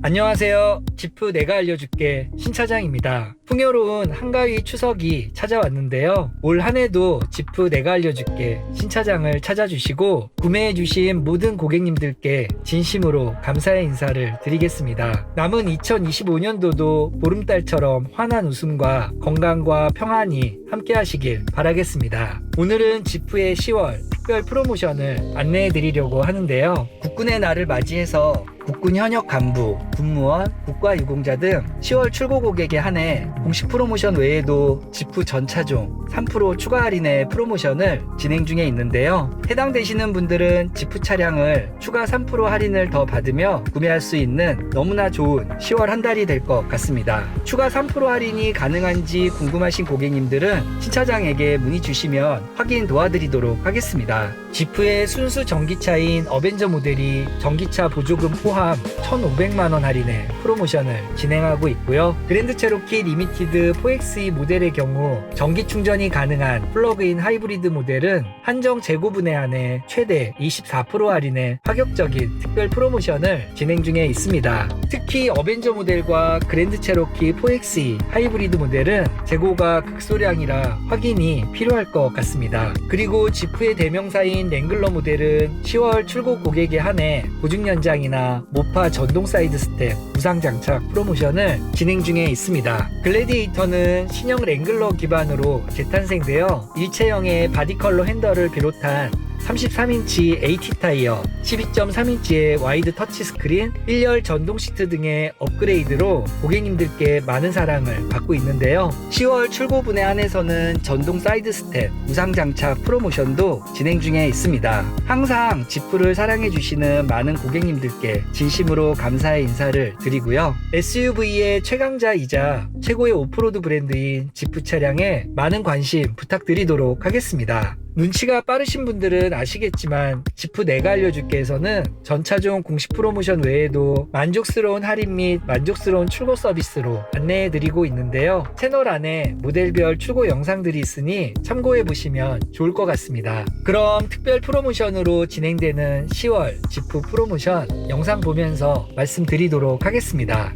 안녕하세요. 지프 내가 알려줄게 신차장입니다. 풍요로운 한가위 추석이 찾아왔는데요. 올 한 해도 지프 내가 알려줄게 신차장을 찾아주시고 구매해주신 모든 고객님들께 진심으로 감사의 인사를 드리겠습니다. 남은 2025년도도 보름달처럼 환한 웃음과 건강과 평안이 함께 하시길 바라겠습니다. 오늘은 지프의 10월 특별 프로모션을 안내해 드리려고 하는데요. 국군의 날을 맞이해서 국군 현역 간부, 군무원, 국가유공자 등 10월 출고 고객에 한해 공식 프로모션 외에도 지프 전차종 3% 추가 할인의 프로모션을 진행 중에 있는데요. 해당되시는 분들은 지프 차량을 추가 3% 할인을 더 받으며 구매할 수 있는 너무나 좋은 10월 한 달이 될 것 같습니다. 추가 3% 할인이 가능한지 궁금하신 고객님들은 신차장에게 문의 주시면 확인 도와드리도록 하겠습니다. 지프의 순수 전기차인 어벤져 모델이 전기차 보조금 포함 1,500만원 할인의 프로모션을 진행하고 있고요. 그랜드 체로키 리미티드 4XE 모델의 경우 전기 충전이 가능한 플러그인 하이브리드 모델은 한정 재고분에 한해 최대 24% 할인의 파격적인 특별 프로모션을 진행 중에 있습니다. 특히 어벤져 모델과 그랜드 체로키 4XE 하이브리드 모델은 재고가 극소량이라 확인이 필요할 것 같습니다. 그리고 지프의 대명사인 랭글러 모델은 10월 출고 고객에 한해 보증 연장이나 모파 전동 사이드 스텝 무상 장착 프로모션을 진행 중에 있습니다. 글래디에이터는 신형 랭글러 기반으로 재탄생되어 일체형의 바디 컬러 핸들을 비롯한 33인치 AT 타이어, 12.3인치의 와이드 터치 스크린, 1열 전동 시트 등의 업그레이드로 고객님들께 많은 사랑을 받고 있는데요. 10월 출고분에 한해서는 전동 사이드 스텝, 무상 장착 프로모션도 진행 중에 있습니다. 항상 지프를 사랑해 주시는 많은 고객님들께 진심으로 감사의 인사를 드리고요. SUV의 최강자이자 최고의 오프로드 브랜드인 지프 차량에 많은 관심 부탁드리도록 하겠습니다. 눈치가 빠르신 분들은 아시겠지만 지프 내가 알려줄게에서는 전차종 공식 프로모션 외에도 만족스러운 할인 및 만족스러운 출고 서비스로 안내해드리고 있는데요. 채널 안에 모델별 출고 영상들이 있으니 참고해보시면 좋을 것 같습니다. 그럼 특별 프로모션으로 진행되는 10월 지프 프로모션 영상 보면서 말씀드리도록 하겠습니다.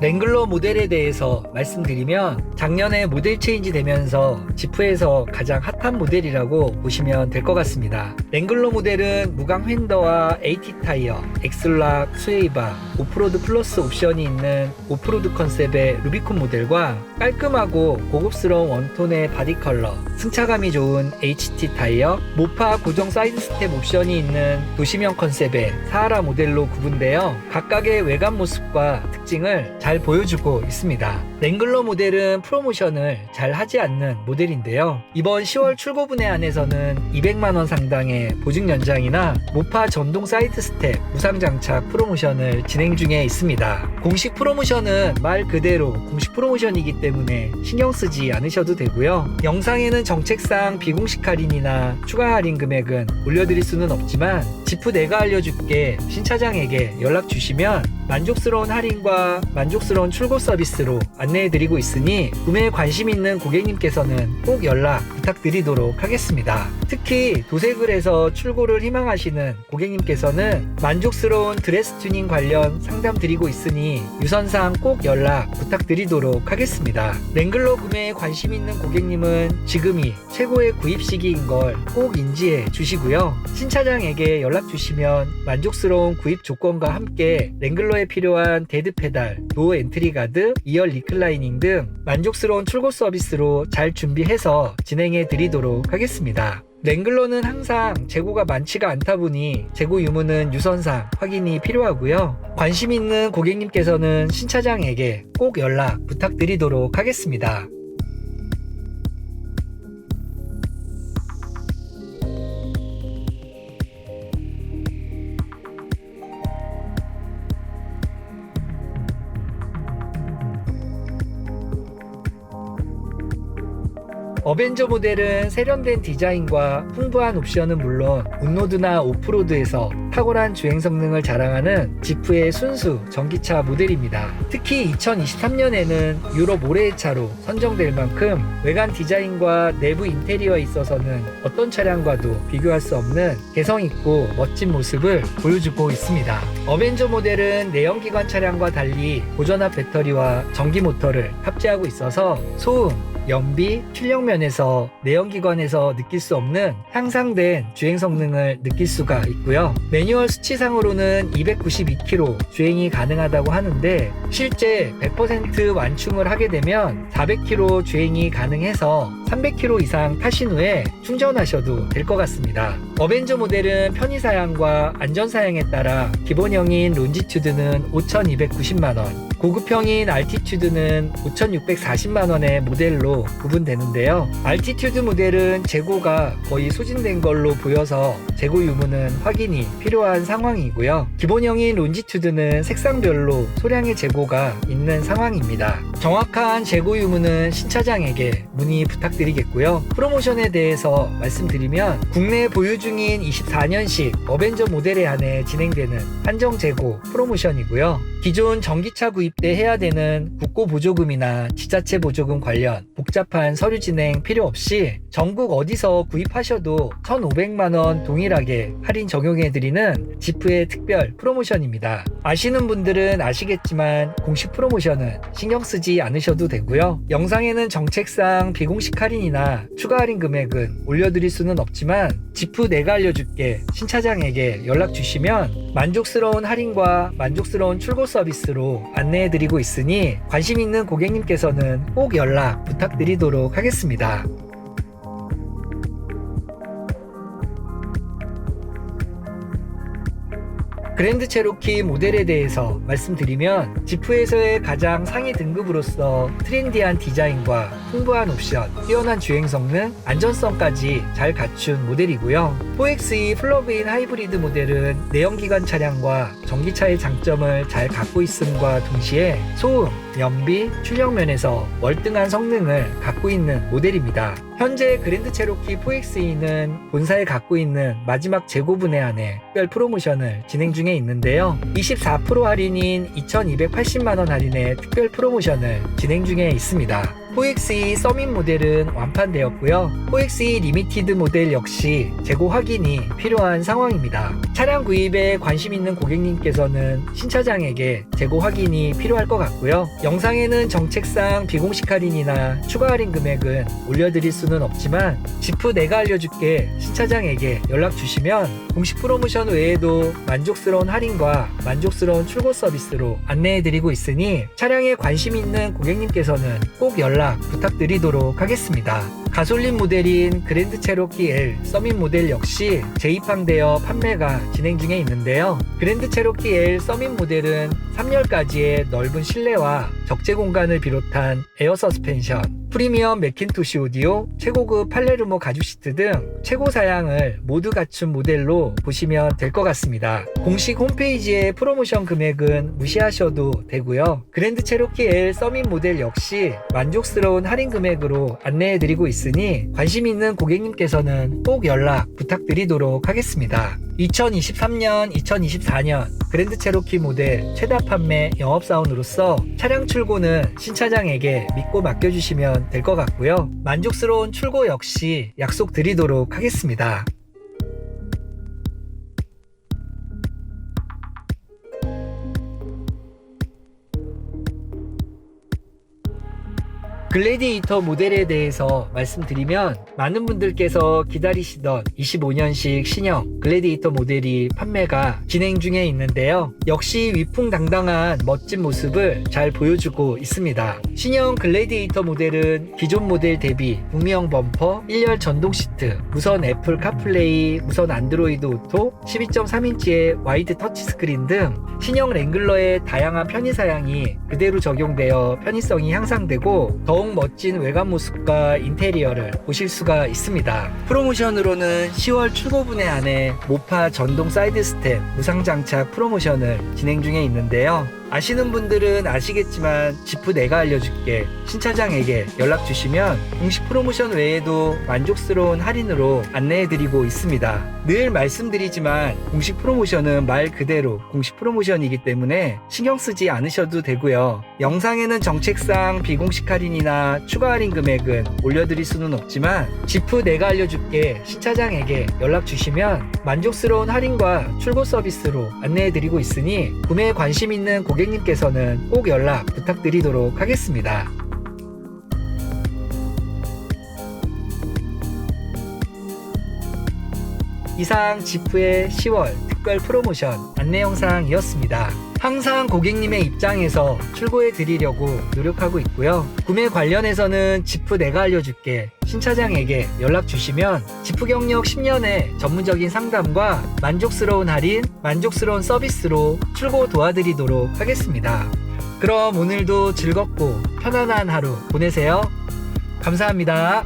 랭글러 모델에 대해서 말씀드리면 작년에 모델 체인지 되면서 지프에서 가장 핫한 모델이라고 보시면 될 것 같습니다. 랭글러 모델은 무광 휀더와 AT 타이어, 엑슬락, 스웨이바, 오프로드 플러스 옵션이 있는 오프로드 컨셉의 루비콘 모델과 깔끔하고 고급스러운 원톤의 바디 컬러, 승차감이 좋은 HT 타이어, 모파 고정 사이드 스텝 옵션이 있는 도시명 컨셉의 사하라 모델로 구분되어 각각의 외관 모습과 특징을 잘 보여주고 있습니다. 랭글러 모델은 프로모션을 잘 하지 않는 모델인데요. 이번 10월 출고분에 한해서는 200만원 상당의 보증 연장이나 모파 전동 사이드 스텝 무상 장착 프로모션을 진행 중에 있습니다. 공식 프로모션은 말 그대로 공식 프로모션이기 때문에 신경 쓰지 않으셔도 되고요. 영상에는 정책상 비공식 할인이나 추가 할인 금액은 올려드릴 수는 없지만 지프 내가 알려줄게 신차장에게 연락 주시면 만족스러운 할인과 만족스러운 출고 서비스로 안내해드리고 있으니 구매에 관심 있는 고객님께서는 꼭 연락 부탁드리도록 하겠습니다. 특히 도색을 해서 출고를 희망하시는 고객님께서는 만족스러운 드레스 튜닝 관련 상담 드리고 있으니 유선상 꼭 연락 부탁드리도록 하겠습니다. 랭글러 구매에 관심 있는 고객님은 지금이 최고의 구입 시기인 걸 꼭 인지해 주시고요. 신차장에게 연락 주시면 만족스러운 구입 조건과 함께 랭글러에 필요한 데드 페달, 도어 엔트리 가드, 2열 리클라이닝 등 만족스러운 출고 서비스로 잘 준비해서 진행해 드리도록 하겠습니다. 랭글러는 항상 재고가 많지가 않다 보니 재고 유무는 유선상 확인이 필요하고요. 관심 있는 고객님께서는 신차장에게 꼭 연락 부탁드리도록 하겠습니다. 어벤져 모델은 세련된 디자인과 풍부한 옵션은 물론 온로드나 오프로드에서 탁월한 주행 성능을 자랑하는 지프의 순수 전기차 모델입니다. 특히 2023년에는 유럽 올해의 차로 선정될 만큼 외관 디자인과 내부 인테리어에 있어서는 어떤 차량과도 비교할 수 없는 개성 있고 멋진 모습을 보여주고 있습니다. 어벤져 모델은 내연기관 차량과 달리 고전압 배터리와 전기 모터를 탑재하고 있어서 소음, 연비, 출력 면에서 내연기관에서 느낄 수 없는 향상된 주행 성능을 느낄 수가 있고요. 매뉴얼 수치상으로는 292km 주행이 가능하다고 하는데 실제 100% 완충을 하게 되면 400km 주행이 가능해서 300km 이상 타신 후에 충전하셔도 될 것 같습니다. 어벤져 모델은 편의 사양과 안전 사양에 따라 기본형인 론지튜드는 5,290만 원, 고급형인 알티튜드는 5,640만원의 모델로 구분되는데요. 알티튜드 모델은 재고가 거의 소진된 걸로 보여서 재고 유무는 확인이 필요한 상황이고요. 기본형인 론지튜드는 색상별로 소량의 재고가 있는 상황입니다. 정확한 재고 유무는 신차장에게 문의 부탁드리겠고요. 프로모션에 대해서 말씀드리면 국내 보유 중인 24년식 어벤져 모델에 한해 진행되는 한정 재고 프로모션이고요. 기존 전기차 구입 때 해야 되는 국고 보조금이나 지자체 보조금 관련 복잡한 서류 진행 필요 없이 전국 어디서 구입하셔도 1,500만 원 동일하게 할인 적용해 드리는 지프의 특별 프로모션입니다. 아시는 분들은 아시겠지만 공식 프로모션은 신경 쓰지 않으셔도 되고요. 영상에는 정책상 비공식 할인이나 추가 할인 금액은 올려드릴 수는 없지만 지프 내가 알려줄게 신차장에게 연락 주시면 만족스러운 할인과 만족스러운 출고 서비스로 안내 해드리고 있으니 관심 있는 고객님께서는 꼭 연락 부탁드리도록 하겠습니다. 그랜드 체로키 모델에 대해서 말씀드리면 지프에서의 가장 상위 등급으로서 트렌디한 디자인과 풍부한 옵션, 뛰어난 주행 성능, 안전성까지 잘 갖춘 모델이고요. 4XE 플러그인 하이브리드 모델은 내연기관 차량과 전기차의 장점을 잘 갖고 있음과 동시에 소음, 연비, 출력 면에서 월등한 성능을 갖고 있는 모델입니다. 현재 그랜드 체로키 4XE는 본사에 갖고 있는 마지막 재고분에 한해 특별 프로모션을 진행 중에 있는데요. 24% 할인인 2,280만원 할인의 특별 프로모션을 진행 중에 있습니다. 4XE 서밋 모델은 완판되었고요. 4XE 리미티드 모델 역시 재고 확인이 필요한 상황입니다. 차량 구입에 관심 있는 고객님께서는 신차장에게 재고 확인이 필요할 것 같고요. 영상에는 정책상 비공식 할인이나 추가 할인 금액은 올려드릴 수는 없지만 지프 내가 알려줄게 신차장에게 연락 주시면 공식 프로모션 외에도 만족스러운 할인과 만족스러운 출고 서비스로 안내해드리고 있으니 차량에 관심 있는 고객님께서는 꼭 연락 부탁드리도록 하겠습니다. 가솔린 모델인 그랜드 체로키 L 서밋 모델 역시 재입항되어 판매가 진행 중에 있는데요. 그랜드 체로키 L 서밋 모델은 3열까지의 넓은 실내와 적재 공간을 비롯한 에어 서스펜션, 프리미엄 맥킨토시 오디오, 최고급 팔레르모 가죽 시트 등 최고 사양을 모두 갖춘 모델로 보시면 될 것 같습니다. 공식 홈페이지의 프로모션 금액은 무시하셔도 되고요. 그랜드 체로키 L 서밋 모델 역시 만족스러운 할인 금액으로 안내해드리고 있으니 관심 있는 고객님께서는 꼭 연락 부탁드리도록 하겠습니다. 2023년, 2024년 그랜드 체로키 모델 최다 판매 영업사원으로서 차량 출고는 신차장에게 믿고 맡겨주시면 될 것 같고요. 만족스러운 출고 역시 약속드리도록 하겠습니다. 글래디에이터 모델에 대해서 말씀드리면 많은 분들께서 기다리시던 25년식 신형 글래디에이터 모델이 판매가 진행 중에 있는데요. 역시 위풍당당한 멋진 모습을 잘 보여주고 있습니다. 신형 글래디에이터 모델은 기존 모델 대비 구미형 범퍼, 1열 전동 시트, 무선 애플 카플레이, 무선 안드로이드 오토, 12.3인치의 와이드 터치 스크린 등 신형 랭글러의 다양한 편의 사양이 그대로 적용되어 편의성이 향상되고 더욱 멋진 외관 모습과 인테리어를 보실 수가 있습니다. 프로모션으로는 10월 출고분에 한해 모파 전동 사이드 스텝 무상 장착 프로모션을 진행 중에 있는데요. 아시는 분들은 아시겠지만 지프 내가 알려줄게 신 차장에게 연락 주시면 공식 프로모션 외에도 만족스러운 할인으로 안내해드리고 있습니다. 늘 말씀드리지만 공식 프로모션은 말 그대로 공식 프로모션이기 때문에 신경 쓰지 않으셔도 되고요. 영상에는 정책상 비공식 할인이나 추가 할인 금액은 올려드릴 수는 없지만 지프 내가 알려줄게 신 차장에게 연락 주시면 만족스러운 할인과 출고 서비스로 안내해드리고 있으니 구매에 관심 있는 고객님께서는 꼭 연락 부탁드리도록 하겠습니다. 이상 지프의 10월 특별 프로모션 안내 영상이었습니다. 항상 고객님의 입장에서 출고해 드리려고 노력하고 있고요. 구매 관련해서는 지프 내가 알려줄게 신 차장에게 연락 주시면 지프 경력 10년의 전문적인 상담과 만족스러운 할인, 만족스러운 서비스로 출고 도와드리도록 하겠습니다. 그럼 오늘도 즐겁고 편안한 하루 보내세요. 감사합니다.